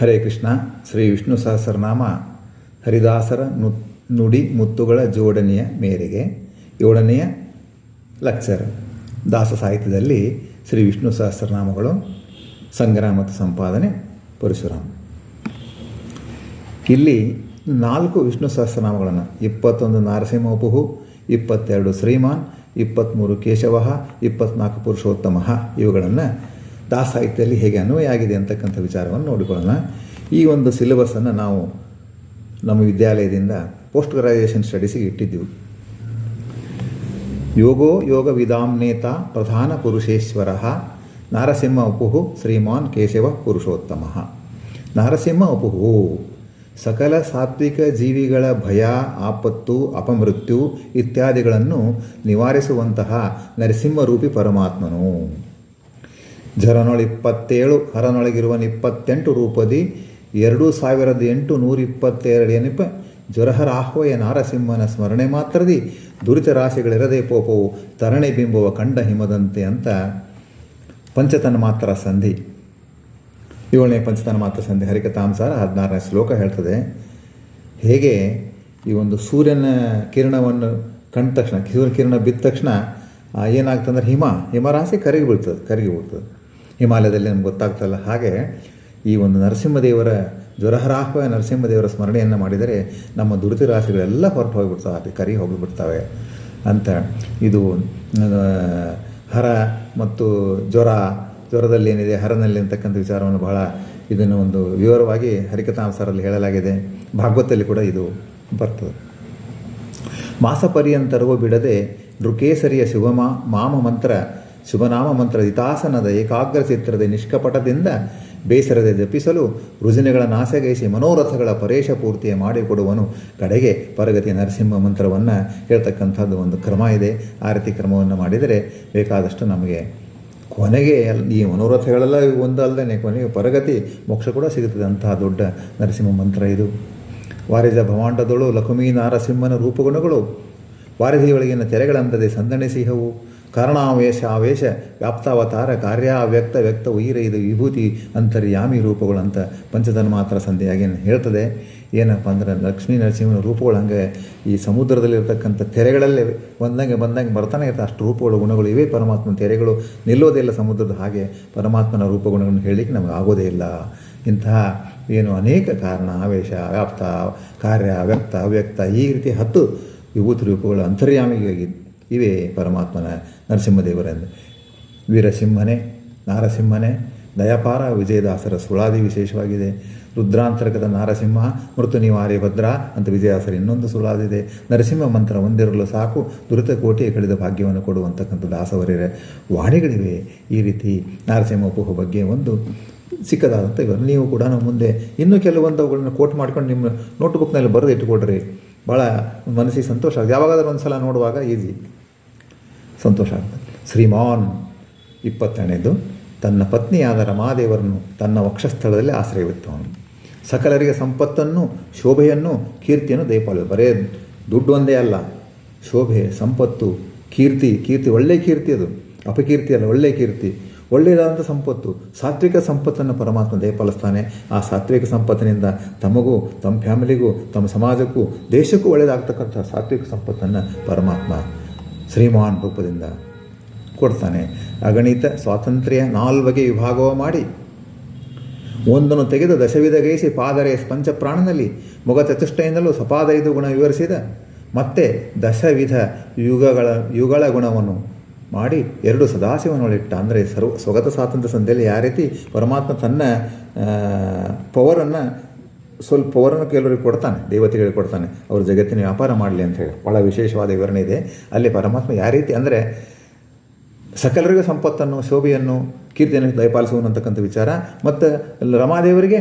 ಹರೇ ಕೃಷ್ಣ, ಶ್ರೀ ವಿಷ್ಣು ಸಹಸ್ರನಾಮ. ಹರಿದಾಸರ ನು, ನುಡಿ ಮುತ್ತುಗಳ ಜೋಡಣೆಯ ಮೇರೆಗೆ ಏಳನೆಯ ಲೆಕ್ಚರ್ ದಾಸ ಸಾಹಿತ್ಯದಲ್ಲಿ ಶ್ರೀ ವಿಷ್ಣು ಸಹಸ್ರನಾಮಗಳು ಸಂಗ್ರಹ ಮತ್ತು ಸಂಪಾದನೆ ಪರಶುರಾಮ್. ಇಲ್ಲಿ ನಾಲ್ಕು ವಿಷ್ಣು ಸಹಸ್ರನಾಮಗಳನ್ನು, ಇಪ್ಪತ್ತೊಂದು ನಾರಸಿಂಹಪುಹು ಇಪ್ಪತ್ತೆರಡು ಶ್ರೀಮಾನ್ ಇಪ್ಪತ್ತ್ಮೂರು ಕೇಶವ ಇಪ್ಪತ್ನಾಲ್ಕು ಪುರುಷೋತ್ತಮ ಇವುಗಳನ್ನು ದಾಸ ಸಾಹಿತ್ಯದಲ್ಲಿ ಹೇಗೆ ಅನ್ವಯ ಆಗಿದೆ ಅಂತಕ್ಕಂಥ ವಿಚಾರವನ್ನು ನೋಡಿಕೊಳ್ಳೋಣ. ಈ ಒಂದು ಸಿಲೆಬಸನ್ನು ನಾವು ನಮ್ಮ ವಿದ್ಯಾಲಯದಿಂದ ಪೋಸ್ಟ್ ಗ್ರಾಜುಯೇಷನ್ ಸ್ಟಡೀಸಿಗೆ ಇಟ್ಟಿದ್ದೆವು. ಯೋಗೋ ಯೋಗ ವಿಧಾಂನೇತ ಪ್ರಧಾನ ಪುರುಷೇಶ್ವರ ನಾರಸಿಂಹ ಉಪುಹು ಶ್ರೀಮಾನ್ ಕೇಶವ ಪುರುಷೋತ್ತಮ. ನಾರಸಿಂಹ ಉಪುಹು, ಸಕಲ ಸಾತ್ವಿಕ ಜೀವಿಗಳ ಭಯ, ಆಪತ್ತು, ಅಪಮೃತ್ಯು ಇತ್ಯಾದಿಗಳನ್ನು ನಿವಾರಿಸುವಂತಹ ನರಸಿಂಹರೂಪಿ ಪರಮಾತ್ಮನು. ಜರನೊಳಿಪ್ಪತ್ತೇಳು ಹರನೊಳಗಿರುವ ಇಪ್ಪತ್ತೆಂಟು ರೂಪದಿ, ಎರಡು ಸಾವಿರದ ಎಂಟು ನೂರ ಇಪ್ಪತ್ತೆರಡು ಎನಿಪ ಜ್ವರಹರಾಹ್ವಯ ನಾರಸಿಂಹನ ಸ್ಮರಣೆ ಮಾತ್ರದಿ, ದುರಿತ ರಾಶಿಗಳಿರದೆ ಪೋಪವು ತರಣೆ ಬಿಂಬುವ ಕಂಡ ಹಿಮದಂತೆ ಅಂತ ಪಂಚತನ ಮಾತ್ರ ಸಂಧಿ. ಏಳನೇ ಪಂಚತನ ಮಾತ್ರ ಸಂಧಿ, ಹರಿಕಥಾಂಸಾರ ಹದಿನಾರನೇ ಶ್ಲೋಕ ಹೇಳ್ತದೆ, ಹೇಗೆ ಈ ಒಂದು ಸೂರ್ಯನ ಕಿರಣವನ್ನು ಕಂಡ ತಕ್ಷಣ ಸೂರ್ಯ ಕಿರಣ ಬಿದ್ದ ತಕ್ಷಣ ಏನಾಗ್ತಂದ್ರೆ ಹಿಮ ಹಿಮರಾಶಿ ಕರಗಿ ಬೀಳ್ತದೆ ಕರಗಿ ಬೀಳ್ತದೆ ಹಿಮಾಲಯದಲ್ಲಿ ನಮ್ಗೆ ಗೊತ್ತಾಗ್ತಲ್ಲ ಹಾಗೆ ಈ ಒಂದು ನರಸಿಂಹದೇವರ, ಜ್ವರಹರಾಹ್ವ ನರಸಿಂಹದೇವರ ಸ್ಮರಣೆಯನ್ನು ಮಾಡಿದರೆ ನಮ್ಮ ದುಡಿತಿ ರಾಶಿಗಳೆಲ್ಲ ಹೊರಟು ಹೋಗಿಬಿಡ್ತಾವೆ ಕರಿ ಹೋಗಿಬಿಡ್ತಾವೆ ಅಂತ. ಇದು ಹರ ಮತ್ತು ಜ್ವರ, ಜ್ವರದಲ್ಲಿ ಏನಿದೆ, ಹರನಲ್ಲಿ ಅಂತಕ್ಕಂಥ ವಿಚಾರವನ್ನು ಬಹಳ ಇದನ್ನು ಒಂದು ವಿವರವಾಗಿ ಹರಿಕಥಾಂಸರಲ್ಲಿ ಹೇಳಲಾಗಿದೆ. ಭಾಗವತದಲ್ಲಿ ಕೂಡ ಇದು ಬರ್ತದೆ. ಮಾಸ ಪರ್ಯಂತರವೂ ಬಿಡದೆ ನೃಕೇಸರಿಯ ಶಿವಮ ಮಾಮ ಮಂತ್ರ ಶುಭನಾಮ ಮಂತ್ರ ಹಿತಾಸನದ ಏಕಾಗ್ರ ಚಿತ್ರದ ನಿಷ್ಕಪಟದಿಂದ ಬೇಸರದೆ ಜಪಿಸಲು ರುಜಿನಗಳ ನಾಶಗೈಸಿ ಮನೋರಥಗಳ ಪರೇಶ ಪೂರ್ತಿಯ ಮಾಡಿಕೊಡುವನು. ಕಡೆಗೆ ಪರಗತಿ ನರಸಿಂಹ ಮಂತ್ರವನ್ನು ಹೇಳ್ತಕ್ಕಂಥದ್ದು ಒಂದು ಕ್ರಮ ಇದೆ. ಆ ರೀತಿ ಕ್ರಮವನ್ನು ಮಾಡಿದರೆ ಬೇಕಾದಷ್ಟು ನಮಗೆ ಕೊನೆಗೆ ಈ ಮನೋರಥಗಳೆಲ್ಲ ಒಂದಲ್ಲದೆ ಕೊನೆಗೆ ಪರಗತಿ ಮೋಕ್ಷ ಕೂಡ ಸಿಗುತ್ತದೆ. ಅಂತಹ ದೊಡ್ಡ ನರಸಿಂಹ ಮಂತ್ರ ಇದು. ವಾರಿಜ ಭವಾಂಡದಳು ಲಕ್ಷ್ಮೀ ನಾರಸಿಂಹನ ರೂಪಗುಣಗಳು. ವಾರಿಧಿಯೊಳಗಿನ ತೆರೆಗಳಂತದೆ ಸಂದಣಿಸಿಹವು ಕಾರಣಾವೇಶ ಆವೇಶ ವ್ಯಾಪ್ತಾವತಾರ ಕಾರ್ಯಾವ್ಯಕ್ತ ವ್ಯಕ್ತ ಉಯಿರ ಇದು ವಿಭೂತಿ ಅಂತರ್ಯಾಮಿ ರೂಪಗಳು ಅಂತ ಪಂಚತನ ಮಾತ್ರ ಸಂಧಿಯಾಗಿ ಹೇಳ್ತದೆ. ಏನಪ್ಪ ಅಂದ್ರೆ ಲಕ್ಷ್ಮೀ ನರಸಿಂಹನ ರೂಪಗಳು ಹಂಗೆ ಈ ಸಮುದ್ರದಲ್ಲಿರ್ತಕ್ಕಂಥ ತೆರೆಗಳಲ್ಲಿ ಬಂದಂಗೆ ಬಂದಂಗೆ ಬರ್ತಾನೆ ಇರ್ತದೆ ಅಷ್ಟು ರೂಪಗಳು ಗುಣಗಳು ಇವೆ. ಪರಮಾತ್ಮನ ತೆರೆಗಳು ನಿಲ್ಲೋದೇ ಇಲ್ಲ ಸಮುದ್ರದ ಹಾಗೆ. ಪರಮಾತ್ಮನ ರೂಪಗುಣಗಳನ್ನು ಹೇಳಲಿಕ್ಕೆ ನಮಗೆ ಆಗೋದೇ ಇಲ್ಲ. ಇಂತಹ ಏನು ಅನೇಕ ಕಾರಣ ಆವೇಶ ವ್ಯಾಪ್ತ, ಕಾರ್ಯ, ವ್ಯಕ್ತ, ಅವ್ಯಕ್ತ ಈ ರೀತಿ ಹತ್ತು ವಿಭೂತಿ ರೂಪಗಳು ಅಂತರ್ಯಾಮಿಗಾಗಿ ಇವೇ ಪರಮಾತ್ಮನ ನರಸಿಂಹದೇವರೆಂದು. ವೀರಸಿಂಹನೇ, ನಾರಸಿಂಹನೇ, ದಯಪಾರ, ವಿಜಯದಾಸರ ಸುಳಾದಿ ವಿಶೇಷವಾಗಿದೆ. ರುದ್ರಾಂತರ್ಗತ ನಾರಸಿಂಹ, ಮೃತು ನಿವಾರಿ ಭದ್ರ ಅಂತ ವಿಜಯದಾಸರ ಇನ್ನೊಂದು ಸುಳಾದಿದೆ. ನರಸಿಂಹ ಮಂತ್ರ ಹೊಂದಿರಲು ಸಾಕು, ದುರಿತ ಕೋಟಿಯ ಕಳೆದ ಭಾಗ್ಯವನ್ನು ಕೊಡುವಂತಕ್ಕಂಥ ದಾಸವರಿರೆ. ವಾಣಿಗಳಿವೆ ಈ ರೀತಿ ನಾರಸಿಂಹ ಉಪಹ ಬಗ್ಗೆ ಒಂದು ಸಿಕ್ಕದಾದಂಥ ಇವರು ನೀವು ಕೂಡ ನಮ್ಮ ಮುಂದೆ ಇನ್ನೂ ಕೆಲವೊಂದು ಅವುಗಳನ್ನ ಕೋಟ್ ಮಾಡ್ಕೊಂಡು ನಿಮ್ಮ ನೋಟ್ಬುಕ್ನಲ್ಲಿ ಬರೆದು ಇಟ್ಟುಕೊಡ್ರಿ. ಭಾಳ ಮನಸ್ಸಿಗೆ ಸಂತೋಷ ಯಾವಾಗಾದ್ರೂ ಒಂದು ಸಲ ನೋಡುವಾಗ ಈಸಿ ಸಂತೋಷ ಆಗ್ತದೆ ಶ್ರೀಮಾನ್ ಇಪ್ಪತ್ತೆರಡನೇದು, ತನ್ನ ಪತ್ನಿಯಾದ ರಮಾದೇವರನ್ನು ತನ್ನ ವಕ್ಷಸ್ಥಳದಲ್ಲಿ ಆಶ್ರಯವಿತ್ತವನು ಸಕಲರಿಗೆ ಸಂಪತ್ತನ್ನು, ಶೋಭೆಯನ್ನು, ಕೀರ್ತಿಯನ್ನು ದಯಪಾಲ ಬರೇ ದುಡ್ಡು ಒಂದೇ ಅಲ್ಲ, ಶೋಭೆ, ಸಂಪತ್ತು, ಕೀರ್ತಿ ಕೀರ್ತಿ, ಒಳ್ಳೆಯ ಕೀರ್ತಿ ಅದು. ಅಪಕೀರ್ತಿ ಅಲ್ಲ, ಒಳ್ಳೆಯ ಕೀರ್ತಿ. ಒಳ್ಳೆಯದಾದಂಥ ಸಂಪತ್ತು, ಸಾತ್ವಿಕ ಸಂಪತ್ತನ್ನು ಪರಮಾತ್ಮ ದಯಪಾಲಿಸ್ತಾನೆ. ಆ ಸಾತ್ವಿಕ ಸಂಪತ್ತಿನಿಂದ ತಮಗೂ, ತಮ್ಮ ಫ್ಯಾಮಿಲಿಗೂ, ತಮ್ಮ ಸಮಾಜಕ್ಕೂ, ದೇಶಕ್ಕೂ ಒಳ್ಳೆಯದಾಗ್ತಕ್ಕಂಥ ಸಾತ್ವಿಕ ಸಂಪತ್ತನ್ನು ಪರಮಾತ್ಮ ಶ್ರೀಮಾನ್ ರೂಪದಿಂದ ಕೊಡ್ತಾನೆ. ಅಗಣಿತ ಸ್ವಾತಂತ್ರ್ಯ ನಾಲ್ವಗೆ ವಿಭಾಗವ ಮಾಡಿ. ಒಂದನ್ನು ತೆಗೆದು ದಶವಿಧಗೈಸಿ ಪಾದರೆ ಪಂಚಪ್ರಾಣನಲ್ಲಿ ಮೊಗ ಚತುಷ್ಟಯಿಂದಲೂ ಸಪಾದೈದು ಗುಣ ವಿವರಿಸಿದ. ಮತ್ತೆ ದಶವಿಧ ಯುಗಗಳ ಯುಗಳ ಗುಣವನ್ನು ಮಾಡಿ ಎರಡು ಸದಾಶಿವನೊಳಿಟ್ಟ. ಅಂದರೆ ಸರ್ವ ಸ್ವಗತ ಸ್ವಾತಂತ್ರ್ಯ ಸಂಧಿಯಲ್ಲಿ ಯಾವ ರೀತಿ ಪರಮಾತ್ಮ ತನ್ನ ಪವರನ್ನು ಸ್ವಲ್ಪ ಪವರನ್ನು ಕೆಲವರಿಗೆ ಕೊಡ್ತಾನೆ, ದೇವತೆಗಳಿಗೆ ಕೊಡ್ತಾನೆ, ಅವರು ಜಗತ್ತಿನ ವ್ಯಾಪಾರ ಮಾಡಲಿ ಅಂತ ಹೇಳಿ. ಭಾಳ ವಿಶೇಷವಾದ ವಿವರಣೆ ಇದೆ. ಅಲ್ಲಿ ಪರಮಾತ್ಮ ಯಾವ ರೀತಿ ಅಂದರೆ ಸಕಲರಿಗೂ ಸಂಪತ್ತನ್ನು, ಶೋಭೆಯನ್ನು, ಕೀರ್ತಿಯನ್ನು ದಯಪಾಲಿಸುವನು ಅಂತಕ್ಕಂಥ ವಿಚಾರ, ಮತ್ತು ರಮಾದೇವರಿಗೆ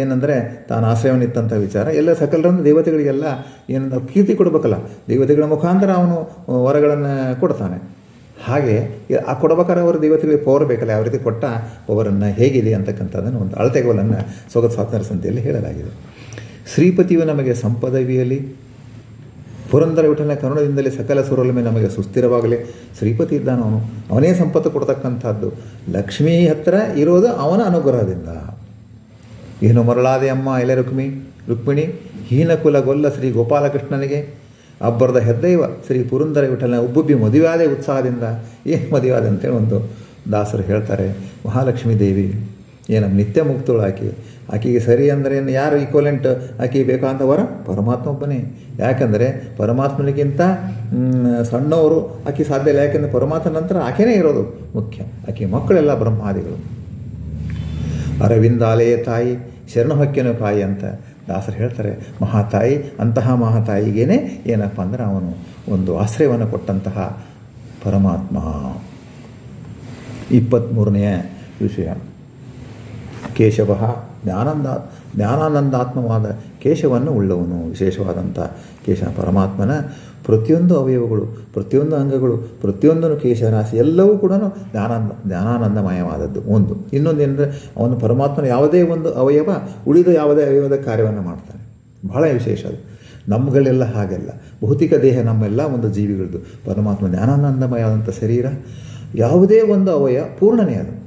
ಏನಂದರೆ ತಾನು ಆಶ್ರಯವನ್ನಿತ್ತಂಥ ವಿಚಾರ. ಎಲ್ಲ ಸಕಲರನ್ನು ದೇವತೆಗಳಿಗೆಲ್ಲ ಏನಂದ್ರೆ ಕೀರ್ತಿ ಕೊಡಬೇಕಲ್ಲ, ದೇವತೆಗಳ ಮುಖಾಂತರ ಅವನು ವರಗಳನ್ನು ಕೊಡ್ತಾನೆ. ಹಾಗೆ ಆ ಕೊಡಬೇಕಾದ್ರೆ ಅವರು ದೇವತೆಗಳಿಗೆ ಪವರ್ ಬೇಕಲ್ಲ, ಯಾವ ರೀತಿ ಕೊಟ್ಟ ಪವರನ್ನು ಹೇಗಿದೆ ಅಂತಕ್ಕಂಥದ್ದನ್ನು ಒಂದು ಅಳತೆಗೋಲನ್ನು ಸ್ವಗತ ಸ್ವಾತಂತ್ರ್ಯ ಸಂತೆಯಲ್ಲಿ ಹೇಳಲಾಗಿದೆ. ಶ್ರೀಪತಿಯು ನಮಗೆ ಸಂಪದವಿಯಲ್ಲಿ ಪುರಂದರ ವಿಠಲನ ಕರುಣದಿಂದಲೇ ಸಕಲ ಸುರಲಮೆ ನಮಗೆ ಸುಸ್ಥಿರವಾಗಲಿ. ಶ್ರೀಪತಿ ಇದ್ದಾನ ಅವನು, ಅವನೇ ಸಂಪತ್ತು ಕೊಡ್ತಕ್ಕಂಥದ್ದು. ಲಕ್ಷ್ಮೀ ಹತ್ರ ಇರೋದು ಅವನ ಅನುಗ್ರಹದಿಂದ. ಏನು ಮರಳಾದೆ ಅಮ್ಮ, ಎಲೆ ರುಕ್ಮಿ, ರುಕ್ಮಿಣಿ ಹೀನಕುಲ ಗೊಲ್ಲ ಶ್ರೀ ಗೋಪಾಲಕೃಷ್ಣನಿಗೆ ಅಬ್ಬರದ ಹೆದ್ದೈವ ಶ್ರೀ ಪುರಂದರ ವಿಠಲನ ಉಬ್ಬುಬ್ಬಿ ಮದುವೆಯಾದೆ ಉತ್ಸಾಹದಿಂದ ಏನು ಮದುವೆಯಾದೆ ಅಂತೇಳಿ ಒಂದು ದಾಸರು ಹೇಳ್ತಾರೆ, ಮಹಾಲಕ್ಷ್ಮೀ ದೇವಿ ಏನಮ್ಮ ನಿತ್ಯ ಮುಕ್ತಳು ಆಕೆ. ಆಕೆಗೆ ಸರಿ ಅಂದರೆ ಏನು ಯಾರು ಈಕ್ವಲೆಂಟ್ ಆಕೆಗೆ ಅಂತ ವರ? ಪರಮಾತ್ಮ ಒಬ್ಬನೇ. ಯಾಕಂದರೆ ಪರಮಾತ್ಮನಿಗಿಂತ ಸಣ್ಣವರು ಆಕೆ ಸಾಧ್ಯ ಇಲ್ಲ. ಯಾಕೆಂದರೆ ಪರಮಾತ್ಮ ನಂತರ ಆಕೆನೇ ಇರೋದು ಮುಖ್ಯ. ಆಕೆ ಮಕ್ಕಳೆಲ್ಲ ಬ್ರಹ್ಮಾದಿಗಳು. ಅರವಿಂದಾಲಯ ತಾಯಿ, ಶರಣ ಹೊಕ್ಕೆನು ಕಾಯಿ ಅಂತ. ದಾಸರು ಹೇಳ್ತಾರೆ, ಮಹಾತಾಯಿ, ಅಂತಹ ಮಹಾತಾಯಿಗೇನೆ ಏನಪ್ಪ ಅಂದರೆ ಅವನು ಒಂದು ಆಶ್ರಯವನ್ನು ಕೊಟ್ಟಂತಹ ಪರಮಾತ್ಮ. ಇಪ್ಪತ್ತ್ಮೂರನೆಯ ವಿಷಯ. ಕೇಶವ ಜ್ಞಾನಂದ, ಜ್ಞಾನಾನಂದಾತ್ಮವಾದ ಕೇಶವನ್ನು ಉಳ್ಳವನು. ವಿಶೇಷವಾದಂಥ ಕೇಶ ಪರಮಾತ್ಮನ ಪ್ರತಿಯೊಂದು ಅವಯವಗಳು, ಪ್ರತಿಯೊಂದು ಅಂಗಗಳು, ಪ್ರತಿಯೊಂದನ್ನು ಕೇಶರಾಶಿ ಎಲ್ಲವೂ ಕೂಡ ಜ್ಞಾನಾನಂದ, ಜ್ಞಾನಾನಂದಮಯವಾದದ್ದು. ಒಂದು. ಇನ್ನೊಂದು ಏನಂದರೆ ಅವನು ಪರಮಾತ್ಮನ ಯಾವುದೇ ಒಂದು ಅವಯವ ಉಳಿದ ಯಾವುದೇ ಅವಯವದ ಕಾರ್ಯವನ್ನು ಮಾಡ್ತಾನೆ. ಬಹಳ ವಿಶೇಷ ಅದು. ನಮ್ಮಗಳೆಲ್ಲ ಹಾಗೆಲ್ಲ. ಭೌತಿಕ ದೇಹ ನಮ್ಮೆಲ್ಲ ಒಂದು ಜೀವಿಗಳದ್ದು. ಪರಮಾತ್ಮ ಜ್ಞಾನಾನಂದಮಯವಾದಂಥ ಶರೀರ, ಯಾವುದೇ ಒಂದು ಅವಯ ಪೂರ್ಣನೇ ಅದು.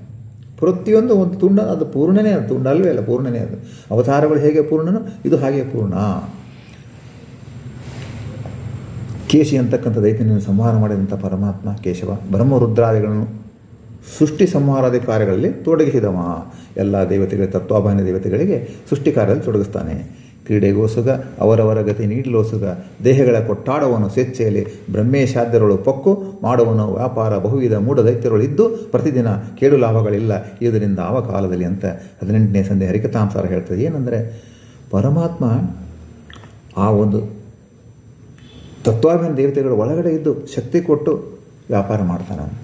ಪ್ರತಿಯೊಂದು ಒಂದು ತುಂಡ, ಅದು ಪೂರ್ಣನೇ ಅದು. ತುಂಡ ಅಲ್ವೇ ಅಲ್ಲ, ಪೂರ್ಣನೇ ಅದು. ಅವತಾರಗಳು ಹೇಗೆ ಪೂರ್ಣನೋ ಇದು ಹಾಗೆ ಪೂರ್ಣ. ಕೇಶಿ ಅಂತಕ್ಕಂಥ ದೈತ್ಯನನ್ನು ಸಂಹಾರ ಮಾಡಿದಂಥ ಪರಮಾತ್ಮ ಕೇಶವ. ಬ್ರಹ್ಮ ರುದ್ರಾದಿಗಳನ್ನು ಸೃಷ್ಟಿ ಸಂಹಾರಾದಿ ಕಾರ್ಯಗಳಲ್ಲಿ ತೊಡಗಿಸಿದವ. ಎಲ್ಲ ದೇವತೆಗಳಿಗೆ ತತ್ವಾಭಾನ ದೇವತೆಗಳಿಗೆ ಸೃಷ್ಟಿ ಕಾರ್ಯದಲ್ಲಿ ತೊಡಗಿಸ್ತಾನೆ. ಕ್ರೀಡೆಗೋಸುಗ ಅವರವರ ಗತಿ ನೀಡಲೋಸುಗ ದೇಹಗಳ ಕೊಟ್ಟಾಡವನು ಸ್ವೇಚ್ಛೆಯಲ್ಲಿ ಬ್ರಹ್ಮೇಶಾದ್ಯರುಳು ಪಕ್ಕು ಮಾಡುವನು. ವ್ಯಾಪಾರ ಬಹುವಿಧ ಮೂಢ ದೈತ್ಯರುಗಳು ಇದ್ದು ಪ್ರತಿದಿನ ಕೇಡು ಲಾಭಗಳಿಲ್ಲ. ಇದರಿಂದ ಆವ ಕಾಲದಲ್ಲಿ ಅಂತ ಹದಿನೆಂಟನೇ ಸಂಧೆ ಹರಿಕತಾಂಸಾರ ಹೇಳ್ತದೆ. ಏನಂದರೆ ಪರಮಾತ್ಮ ಆ ಒಂದು ತತ್ವಾಭಿಮಾನ ದೇವತೆಗಳು ಒಳಗಡೆ ಇದ್ದು ಶಕ್ತಿ ಕೊಟ್ಟು ವ್ಯಾಪಾರ ಮಾಡ್ತಾನೆ ಅವನು.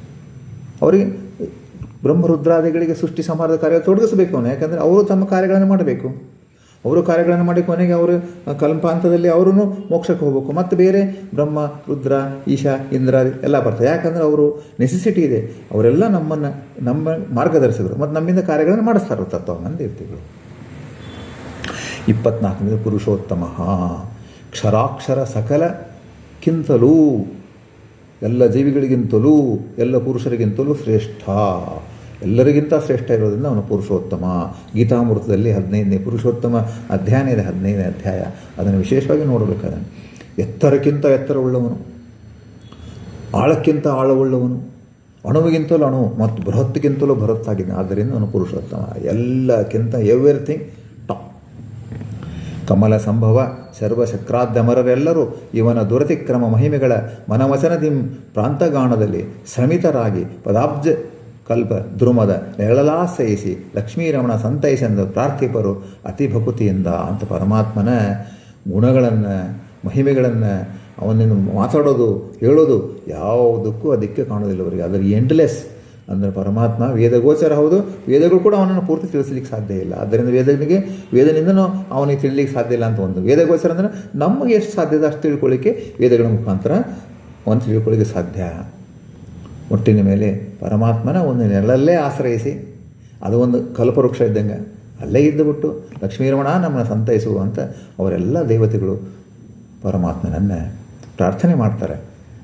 ಅವರಿಗೆ ಬ್ರಹ್ಮರುದ್ರಾದಿಗಳಿಗೆ ಸೃಷ್ಟಿ ಸಮಾರದ ಕಾರ್ಯ ತೊಡಗಿಸಬೇಕು ಅವನು. ಯಾಕಂದರೆ ಅವರು ತಮ್ಮ ಕಾರ್ಯಗಳನ್ನು ಮಾಡಬೇಕು. ಅವರು ಕಾರ್ಯಗಳನ್ನು ಮಾಡಿ ಕೊನೆಗೆ ಅವರು ಕಲ್ಪಾಂತದಲ್ಲಿ ಅವರೂ ಮೋಕ್ಷಕ್ಕೆ ಹೋಗಬೇಕು. ಮತ್ತು ಬೇರೆ ಬ್ರಹ್ಮ, ರುದ್ರ, ಈಶಾ, ಇಂದ್ರ ಎಲ್ಲ ಬರ್ತಾರೆ ಯಾಕಂದರೆ ಅವರು ನೆಸೆಸಿಟಿ ಇದೆ. ಅವರೆಲ್ಲ ನಮ್ಮನ್ನು, ನಮ್ಮ ಮಾರ್ಗದರ್ಶಕರು ಮತ್ತು ನಮ್ಮಿಂದ ಕಾರ್ಯಗಳನ್ನು ಮಾಡಿಸ್ತಾರೆ ತತ್ವವನ್ನು ದೇವತೆಗಳು. ಇಪ್ಪತ್ನಾಲ್ಕನೇ ಪುರುಷೋತ್ತಮ. ಕ್ಷರಾಕ್ಷರ ಸಕಲಕ್ಕಿಂತಲೂ ಎಲ್ಲ ಜೀವಿಗಳಿಗಿಂತಲೂ, ಎಲ್ಲ ಪುರುಷರಿಗಿಂತಲೂ ಶ್ರೇಷ್ಠ. ಎಲ್ಲರಿಗಿಂತ ಶ್ರೇಷ್ಠ ಇರೋದರಿಂದ ಅವನು ಪುರುಷೋತ್ತಮ. ಗೀತಾಮೃತದಲ್ಲಿ ಹದಿನೈದನೇ ಪುರುಷೋತ್ತಮ ಅಧ್ಯಯನ ಇದೆ ಹದಿನೈದನೇ ಅಧ್ಯಾಯ. ಅದನ್ನು ವಿಶೇಷವಾಗಿ ನೋಡಬೇಕಾದ ಎತ್ತರಕ್ಕಿಂತ ಎತ್ತರವುಳ್ಳವನು, ಆಳಕ್ಕಿಂತ ಆಳವುಳ್ಳವನು, ಅಣುವಿಗಿಂತಲೂ ಅಣು, ಮತ್ತು ಬೃಹತ್ಗಿಂತಲೂ ಬೃಹತ್ತಾಗಿದ್ದಾನೆ ಆದ್ದರಿಂದ ಅವನು ಪುರುಷೋತ್ತಮ. ಎಲ್ಲಕ್ಕಿಂತ ಎವ್ರಿಥಿಂಗ್ ಕಮಲ ಸಂಭವ ಸರ್ವಶಕ್ರಾದ್ಯಮರರೆಲ್ಲರೂ ಇವನ ದುರತಿಕ್ರಮ ಮಹಿಮೆಗಳ ಮನವಚನದಿ ಪ್ರಾಂತಗಾಣದಲ್ಲಿ ಶ್ರಮಿತರಾಗಿ ಪದಾಬ್ಜ ಕಲ್ಪ ದ್ರುಮದ ನೆರಳಲಾಶ್ರಯಿಸಿ ಲಕ್ಷ್ಮೀರಮಣ ಸಂತೈಸೆಂದು ಪ್ರಾರ್ಥಿಪರು ಅತಿ ಭಕುತಿಯಿಂದ ಅಂತ ಪರಮಾತ್ಮನ ಗುಣಗಳನ್ನು, ಮಹಿಮೆಗಳನ್ನು ಅವನನ್ನು ಮಾತಾಡೋದು, ಹೇಳೋದು ಯಾವುದಕ್ಕೂ ಅದಕ್ಕೆ ಕಾಣೋದಿಲ್ಲ ಅವರಿಗೆ. ಅದರ ಎಂಡ್ಲೆಸ್ ಅಂದರೆ ಪರಮಾತ್ಮ ವೇದಗೋಚರ ಹೌದು, ವೇದಗಳು ಕೂಡ ಅವನನ್ನು ಪೂರ್ತಿ ತಿಳಿಸ್ಲಿಕ್ಕೆ ಸಾಧ್ಯ ಇಲ್ಲ. ಆದ್ದರಿಂದ ವೇದನಿಗೆ ವೇದನಿಂದನೂ ಅವನಿಗೆ ತಿಳಿಲಿಕ್ಕೆ ಸಾಧ್ಯ ಇಲ್ಲ ಅಂತ ಒಂದು. ವೇದಗೋಚರ ಅಂದರೆ ನಮಗೆ ಎಷ್ಟು ಸಾಧ್ಯದ ಅಷ್ಟು ತಿಳ್ಕೊಳ್ಳಿಕ್ಕೆ ವೇದಗಳ ಮುಖಾಂತರ ಅವನು ತಿಳ್ಕೊಳ್ಳಿಕ್ಕೆ ಸಾಧ್ಯ. ಮುಟ್ಟಿನ ಮೇಲೆ ಪರಮಾತ್ಮನ ಒಂದು ನೆರಳಲ್ಲೇ ಆಶ್ರಯಿಸಿ, ಅದು ಒಂದು ಕಲ್ಪವೃಕ್ಷ ಇದ್ದಂಗೆ, ಅಲ್ಲೇ ಇದ್ದುಬಿಟ್ಟು ಲಕ್ಷ್ಮೀರಮಣ ನಮ್ಮನ್ನು ಸಂತೈಸು ಅಂತ ಅವರೆಲ್ಲ ದೇವತೆಗಳು ಪರಮಾತ್ಮನನ್ನು ಪ್ರಾರ್ಥನೆ ಮಾಡ್ತಾರೆ.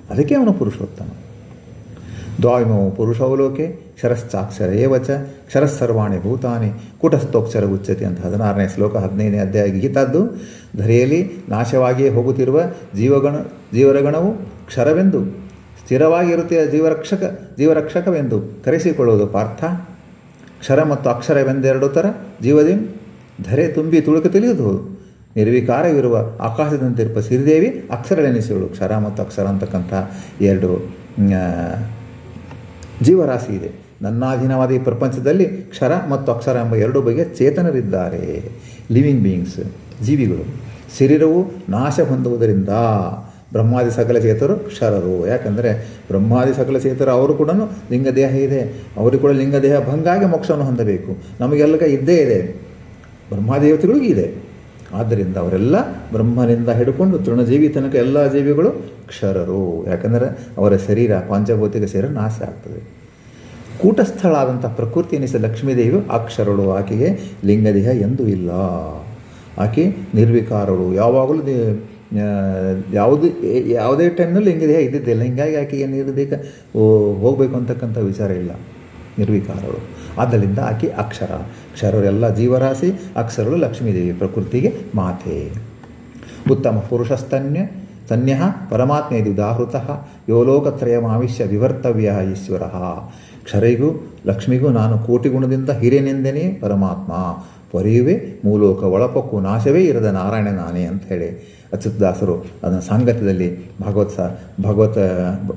ಅದಕ್ಕೆ ಅವನು ಪುರುಷೋತ್ತಮ. ದ್ವಾವಿಮವು ಪುರುಷವಲೋಕೆ ಕ್ಷರಶ್ಚಾಕ್ಷರೇ ಏವಚ ಕ್ಷರಸ್ಸರ್ವಾಣಿ ಭೂತಾನಿ, ಕೂಟಸ್ಥೋಕ್ಷರ ಉಚ್ಚತಿ ಅಂತ ಹದಿನಾರನೇ ಶ್ಲೋಕ ಹದಿನೈದನೇ ಅಧ್ಯಾಯ ಗೀತಾದ್ದು. ಧರೆಯಲ್ಲಿ ನಾಶವಾಗಿಯೇ ಹೋಗುತ್ತಿರುವ ಜೀವಗಣ, ಜೀವರಗಣವು ಕ್ಷರವೆಂದು, ಸ್ಥಿರವಾಗಿರುತ್ತೆ ಜೀವರಕ್ಷಕ, ಜೀವರಕ್ಷಕವೆಂದು ಕರೆಸಿಕೊಳ್ಳುವುದು ಪಾರ್ಥ. ಕ್ಷರ ಮತ್ತು ಅಕ್ಷರವೆಂದೆರಡು ಥರ ಜೀವದಿ, ಧರೆ ತುಂಬಿ ತುಳುಕು ತಿಳಿಯುವುದು ನಿರ್ವಿಕಾರವಿರುವ ಆಕಾಶದಂತಿರುವ ಸಿರಿದೇವಿ ಅಕ್ಷರಳೆನಿಸಿಳು ಕ್ಷರ ಮತ್ತು ಅಕ್ಷರ ಅಂತಕ್ಕಂಥ ಎರಡು ಜೀವರಾಶಿ ಇದೆ. ನನ್ನಾಧೀನವಾದ ಈ ಪ್ರಪಂಚದಲ್ಲಿ ಕ್ಷರ ಮತ್ತು ಅಕ್ಷರ ಎಂಬ ಎರಡು ಬಗೆಯ ಚೇತನರಿದ್ದಾರೆ. ಲಿವಿಂಗ್ ಬೀಯಿಂಗ್ಸ್ ಜೀವಿಗಳು. ಶರೀರವು ನಾಶ ಹೊಂದುವುದರಿಂದ ಬ್ರಹ್ಮಾದಿ ಸಕಲ ಚೇತರು ಕ್ಷರರು. ಯಾಕಂದರೆ ಬ್ರಹ್ಮಾದಿ ಸಕಲ ಚೇತರು ಅವರು ಕೂಡ ಲಿಂಗದೇಹ ಇದೆ. ಅವರು ಕೂಡ ಲಿಂಗ ದೇಹ ಭಂಗಾಗಿ ಮೋಕ್ಷವನ್ನು ಹೊಂದಬೇಕು. ನಮಗೆಲ್ಲ ಇದ್ದೇ ಇದೆ. ಬ್ರಹ್ಮಾದೇವತೆಗಳಿಗೂ ಇದೆ. ಆದ್ದರಿಂದ ಅವರೆಲ್ಲ ಬ್ರಹ್ಮನಿಂದ ಹಿಡ್ಕೊಂಡು ತೃಣಜೀವಿ ತನಕ ಎಲ್ಲ ಜೀವಿಗಳು ಕ್ಷರರು. ಯಾಕಂದರೆ ಅವರ ಶರೀರ ಪಂಚಭೌತಿಕ ಶರೀರ ನಾಶ ಆಗ್ತದೆ. ಕೂಟಸ್ಥಳಾದಂಥ ಪ್ರಕೃತಿ ಎನಿಸಿದ ಲಕ್ಷ್ಮೀದೇವಿಯು ಅಕ್ಷರಳು ಆಕೆಗೆ ಲಿಂಗದೇಹ ಎಂದೂ ಇಲ್ಲ. ಆಕೆ ನಿರ್ವಿಕಾರಳು. ಯಾವಾಗಲೂ ದೇ ಯಾವುದೇ, ಯಾವುದು ಯಾವುದೇ ಟೈಮ್ನಲ್ಲಿ ಲಿಂಗದೇಹ ಇದ್ದಿದ್ದಿಲ್ಲ ಹಿಂಗಾಗಿ ಆಕೆಗೆ ನಿರ್ದೇಹ ಹೋಗಬೇಕು ಅಂತಕ್ಕಂಥ ವಿಚಾರ ಇಲ್ಲ. ನಿರ್ವಿಕಾರಳು ಆದ್ದರಿಂದ ಆಕೆ ಅಕ್ಷರ. ಅಕ್ಷರರೆಲ್ಲ ಜೀವರಾಶಿ ಅಕ್ಷರಗಳು ಲಕ್ಷ್ಮೀದೇವಿ ಪ್ರಕೃತಿಗೆ ಮಾತೆ. ಉತ್ತಮ ಪುರುಷಸ್ತನ್ಯ ತನ್ಯಃ ಪರಮಾತ್ಮೇದಿ ಉದಾಹೃತ ಯೋಲೋಕತ್ರಯ ಮಾವಿಷ್ಯ ವಿವರ್ತವ್ಯ ಈಶ್ವರ. ಕ್ಷರಿಗೂ ಲಕ್ಷ್ಮಿಗೂ ನಾನು ಕೋಟಿ ಗುಣದಿಂದ ಹಿರಿಯನೆಂದನೇ ಪರಮಾತ್ಮ. ಪೊರೆಯುವೆ, ಮೂಲೋಕ ಒಳಪಕ್ಕು ನಾಶವೇ ಇರದ ನಾರಾಯಣ ನಾನೇ ಅಂತ ಹೇಳಿ ಅಚ್ಯುತದಾಸರು ಅದನ್ನು ಸಾಂಗತ್ಯದಲ್ಲಿ ಭಾಗವತ್ ಭಗವತ್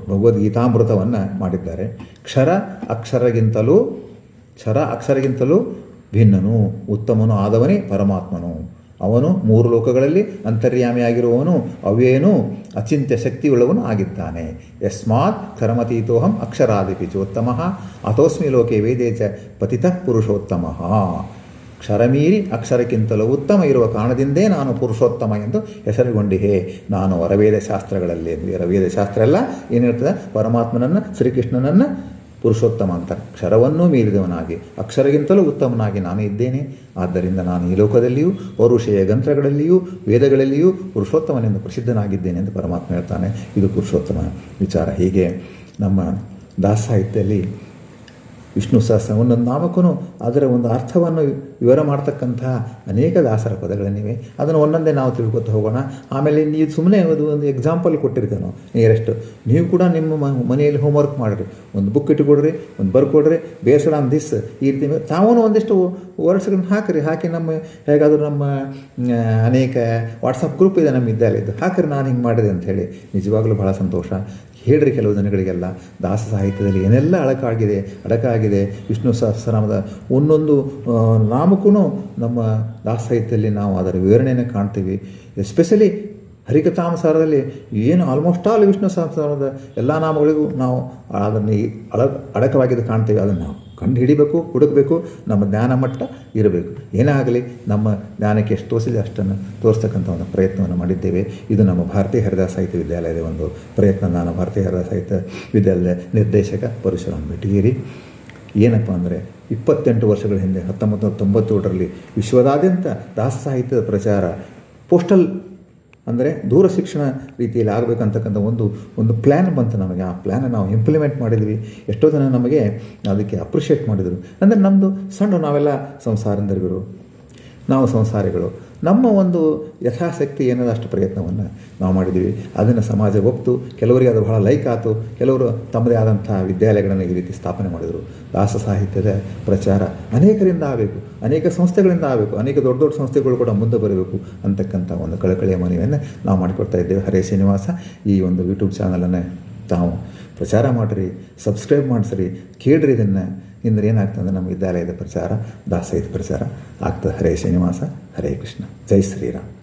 ಭಗವದ್ಗೀತಾಮೃತವನ್ನು ಮಾಡಿದ್ದಾರೆ. ಕ್ಷರ ಅಕ್ಷರಗಿಂತಲೂ ಕ್ಷರ ಅಕ್ಷರಗಿಂತಲೂ ಭಿನ್ನನು, ಉತ್ತಮನು ಆದವನೇ ಪರಮಾತ್ಮನು. ಅವನು ಮೂರು ಲೋಕಗಳಲ್ಲಿ ಅಂತರ್ಯಾಮಿಯಾಗಿರುವವನು, ಅವೇನು ಅಚಿಂತ್ಯ ಶಕ್ತಿಯುಳ್ಳವನು ಆಗಿದ್ದಾನೆ. ಯಸ್ಮಾತ್ ಕರಮತೀತೋಹಂ ಅಕ್ಷರಾದಿಪಿ ಚೋತ್ತಮ ಅಥೋಸ್ಮಿ ಲೋಕೆ ವೇದೇ ಚ ಪತಿತಃ ಪುರುಷೋತ್ತಮ. ಕ್ಷರಮೀರಿ ಅಕ್ಷರಕ್ಕಿಂತಲೂ ಉತ್ತಮ ಇರುವ ಕಾರಣದಿಂದೇ ನಾನು ಪುರುಷೋತ್ತಮ ಎಂದು ಹೆಸರುಗೊಂಡಿಹೆ. ನಾನು ವರವೇದ ಶಾಸ್ತ್ರಗಳಲ್ಲಿ ವರವೇದ ಶಾಸ್ತ್ರ ಎಲ್ಲ ಏನು ಹೇಳ್ತದೆ? ಪರಮಾತ್ಮನನ್ನು, ಶ್ರೀಕೃಷ್ಣನನ್ನು ಪುರುಷೋತ್ತಮ ಅಂತ. ಕ್ಷರವನ್ನೂ ಮೀರಿದವನಾಗಿ ಅಕ್ಷರಗಿಂತಲೂ ಉತ್ತಮನಾಗಿ ನಾನು ಇದ್ದೇನೆ. ಆದ್ದರಿಂದ ನಾನು ಈ ಲೋಕದಲ್ಲಿಯೂ, ಪೌರುಷೇಯ ಗ್ರಂಥಗಳಲ್ಲಿಯೂ, ವೇದಗಳಲ್ಲಿಯೂ ಪುರುಷೋತ್ತಮನೆಂದು ಪ್ರಸಿದ್ಧನಾಗಿದ್ದೇನೆ ಎಂದು ಪರಮಾತ್ಮ ಹೇಳ್ತಾನೆ. ಇದು ಪುರುಷೋತ್ತಮ ವಿಚಾರ. ಹೀಗೆ ನಮ್ಮ ದಾಸ ಸಾಹಿತ್ಯದಲ್ಲಿ ವಿಷ್ಣು ಸಹಸ್ರ ಒಂದೊಂದು ನಾಮಕ್ಕೂ ಅದರ ಒಂದು ಅರ್ಥವನ್ನು ವಿವರ ಮಾಡ್ತಕ್ಕಂತಹ ಅನೇಕ ದಾಸರ ಪದಗಳನ್ನಿವೆ. ಅದನ್ನು ಒಂದೊಂದೇ ನಾವು ತಿಳ್ಕೊತ ಹೋಗೋಣ. ಆಮೇಲೆ ನೀವು ಸುಮ್ಮನೆ ಅದು ಒಂದು ಎಕ್ಸಾಂಪಲ್ ಕೊಟ್ಟಿರ್ತೇನೆ ನಿಯರೆಸ್ಟ್ ನೀವು ಕೂಡ ನಿಮ್ಮ ಮನೆಯಲ್ಲಿ ಮನೆಯಲ್ಲಿ ಹೋಮ್ವರ್ಕ್ ಮಾಡಿರಿ. ಒಂದು ಬುಕ್ ಇಟ್ಟುಕೊಡ್ರಿ, ಒಂದು ಬರ್ಕೊಡ್ರಿ, ಬೇಸರ ಆನ್ ದಿಸ್ ಈ ರೀತಿ ತಾವೂ ಒಂದಿಷ್ಟು ವರ್ಡ್ಸ್ಗಳನ್ನ ಹಾಕಿರಿ. ಹಾಕಿ ನಮ್ಮ, ಹೇಗಾದರೂ ನಮ್ಮ ಅನೇಕ ವಾಟ್ಸಪ್ ಗ್ರೂಪ್ ಇದೆ ನಮ್ಮ ವಿದ್ಯಾಲಯದ್ದು. ಹಾಕಿರಿ, ನಾನು ಹಿಂಗೆ ಮಾಡಿದೆ ಅಂತ ಹೇಳಿ. ನಿಜವಾಗ್ಲೂ ಭಾಳ ಸಂತೋಷ. ಹೇಳ್ರಿ ಕೆಲವು ಜನಗಳಿಗೆಲ್ಲ ದಾಸ ಸಾಹಿತ್ಯದಲ್ಲಿ ಏನೆಲ್ಲ ಅಡಕಾಗಿದೆ ಅಡಕಾಗಿದೆ, ವಿಷ್ಣು ಸಹಸ್ರನಾಮದ ಒಂದೊಂದು ನಾಮಕ್ಕೂ ನಮ್ಮ ದಾಸ ಸಾಹಿತ್ಯದಲ್ಲಿ ನಾವು ಅದರ ವಿವರಣೆಯನ್ನು ಕಾಣ್ತೀವಿ. ಎಸ್ಪೆಷಲಿ ಹರಿಕಥಾನುಸಾರದಲ್ಲಿ ಏನು ಆಲ್ಮೋಸ್ಟ್ ಆಲ್ ವಿಷ್ಣು ಸಹಸ್ರನಾಮದ ಎಲ್ಲ ನಾಮಗಳಿಗೂ ನಾವು ಅದನ್ನು ಅಡ ಅಡಕವಾಗಿದ್ದು ಕಾಣ್ತೀವಿ ಅದನ್ನು ನಾವು. ಕಂಡು ಹಿಡಿಬೇಕು, ಹುಡುಕಬೇಕು, ನಮ್ಮ ಜ್ಞಾನ ಮಟ್ಟ ಇರಬೇಕು. ಏನೇ ಆಗಲಿ ನಮ್ಮ ಜ್ಞಾನಕ್ಕೆ ಎಷ್ಟು ತೋರಿಸಿದೆ ಅಷ್ಟನ್ನು ತೋರಿಸ್ತಕ್ಕಂಥ ಒಂದು ಪ್ರಯತ್ನವನ್ನು ಮಾಡಿದ್ದೇವೆ. ಇದು ನಮ್ಮ ಭಾರತೀಯ ಹರಿದಾಸ ಸಾಹಿತ್ಯ ವಿದ್ಯಾಲಯದ ಒಂದು ಪ್ರಯತ್ನ. ನಾನು ಭಾರತೀಯ ಹರಿದಾಸ ಸಾಹಿತ್ಯ ವಿದ್ಯಾಲಯದ ನಿರ್ದೇಶಕ ಪರಶುರಾಮ್ ಬೆಟಗೇರಿ ಏನಪ್ಪ ಅಂದರೆ, ಇಪ್ಪತ್ತೆಂಟು ವರ್ಷಗಳ ಹಿಂದೆ ಹತ್ತೊಂಬತ್ತು ತೊಂಬತ್ತೇಳರಲ್ಲಿ ವಿಶ್ವದಾದ್ಯಂತ ದಾಸ ಸಾಹಿತ್ಯದ ಪ್ರಚಾರ, ಪೋಸ್ಟಲ್ ಅಂದರೆ ದೂರ ಶಿಕ್ಷಣ ರೀತಿಯಲ್ಲಿ ಆಗಬೇಕಂತಕ್ಕಂಥ ಒಂದು ಒಂದು ಪ್ಲ್ಯಾನ್ ಬಂತು ನಮಗೆ. ಆ ಪ್ಲ್ಯಾನ್ ನಾವು ಇಂಪ್ಲಿಮೆಂಟ್ ಮಾಡಿದ್ವಿ. ಎಷ್ಟೋ ಜನ ನಮಗೆ ಅದಕ್ಕೆ ಅಪ್ರಿಷಿಯೇಟ್ ಮಾಡಿದರು. ಅಂದರೆ ನಮ್ಮದು ಸಣ್ಣ ನಾವೆಲ್ಲ ಸಂಸಾರಂದರಿಗಳು ನಾವು ಸಂಸಾರಿಗಳು. ನಮ್ಮ ಒಂದು ಯಥಾಶಕ್ತಿ ಏನದ ಅಷ್ಟು ಪ್ರಯತ್ನವನ್ನು ನಾವು ಮಾಡಿದ್ದೀವಿ. ಅದನ್ನು ಸಮಾಜ ಒಪ್ತು, ಕೆಲವರಿಗೆ ಅದು ಬಹಳ ಲೈಕ್ ಆಯಿತು ಕೆಲವರು ತಮ್ಮದೇ ಆದಂಥ ವಿದ್ಯಾಲಯಗಳನ್ನು ಈ ರೀತಿ ಸ್ಥಾಪನೆ ಮಾಡಿದರು. ದಾಸ ಸಾಹಿತ್ಯದ ಪ್ರಚಾರ ಅನೇಕರಿಂದ ಆಗಬೇಕು, ಅನೇಕ ಸಂಸ್ಥೆಗಳಿಂದ ಆಗಬೇಕು, ಅನೇಕ ದೊಡ್ಡ ದೊಡ್ಡ ಸಂಸ್ಥೆಗಳು ಕೂಡ ಮುಂದೆ ಬರಬೇಕು ಅಂತಕ್ಕಂಥ ಒಂದು ಕಳಕಳಿಯ ಮನವಿಯನ್ನು ನಾವು ಮಾಡಿಕೊಡ್ತಾ ಇದ್ದೇವೆ. ಹರೇ ಶ್ರೀನಿವಾಸ, ಈ ಒಂದು ಯೂಟ್ಯೂಬ್ ಚಾನಲನ್ನು ತಾವು ಪ್ರಚಾರ ಮಾಡಿರಿ ಸಬ್ಸ್ಕ್ರೈಬ್ ಮಾಡಿಸ್ರಿ, ಕೇಳ್ರಿ ಇದನ್ನು. ಇಂದ್ರೆ ಏನಾಗ್ತದೆ ನಮ್ಮ ವಿದ್ಯಾಲಯದ ಪ್ರಚಾರ ದಾಸೈದ ಪ್ರಚಾರ ಆಗ್ತದೆ. ಹರೇ ಶ್ರೀನಿವಾಸ ಹರೇ ಕೃಷ್ಣ. ಜೈ ಶ್ರೀರಾಮ್.